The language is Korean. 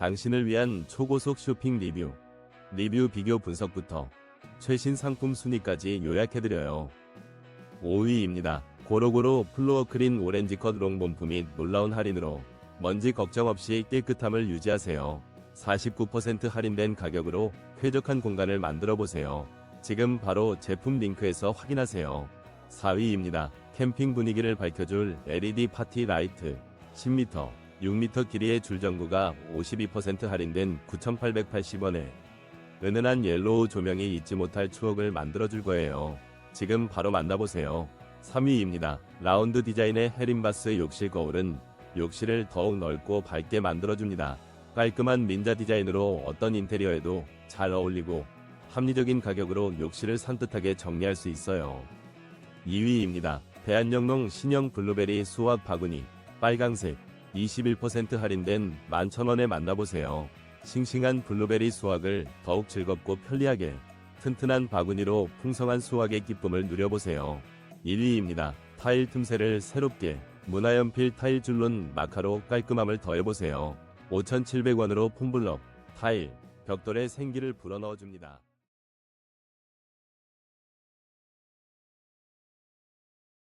당신을 위한 초고속 쇼핑 리뷰. 리뷰 비교 분석부터 최신 상품 순위까지 요약해드려요. 5위입니다. 고로고로 플로어 크린 오렌지 컷 롱본프 및 놀라운 할인으로 먼지 걱정 없이 깨끗함을 유지하세요. 49% 할인된 가격으로 쾌적한 공간을 만들어 보세요. 지금 바로 제품 링크에서 확인하세요. 4위입니다. 캠핑 분위기를 밝혀줄 LED 파티 라이트 10m, 6m 길이의 줄전구가 52% 할인된 9,880원에 은은한 옐로우 조명이 잊지 못할 추억을 만들어줄 거예요. 지금 바로 만나보세요. 3위입니다. 라운드 디자인의 헤린바스 욕실 거울은 욕실을 더욱 넓고 밝게 만들어줍니다. 깔끔한 민자 디자인으로 어떤 인테리어에도 잘 어울리고 합리적인 가격으로 욕실을 산뜻하게 정리할 수 있어요. 2위입니다. 대한영농 신형 블루베리 수확 바구니 빨강색 21% 할인된 11,000원에 만나보세요. 싱싱한 블루베리 수확을 더욱 즐겁고 편리하게 튼튼한 바구니로 풍성한 수확의 기쁨을 누려보세요. 1위입니다. 타일 틈새를 새롭게 문화연필 타일 줄눈 마카로 깔끔함을 더해보세요. 5,700원으로 폼블럭, 타일, 벽돌에 생기를 불어넣어줍니다.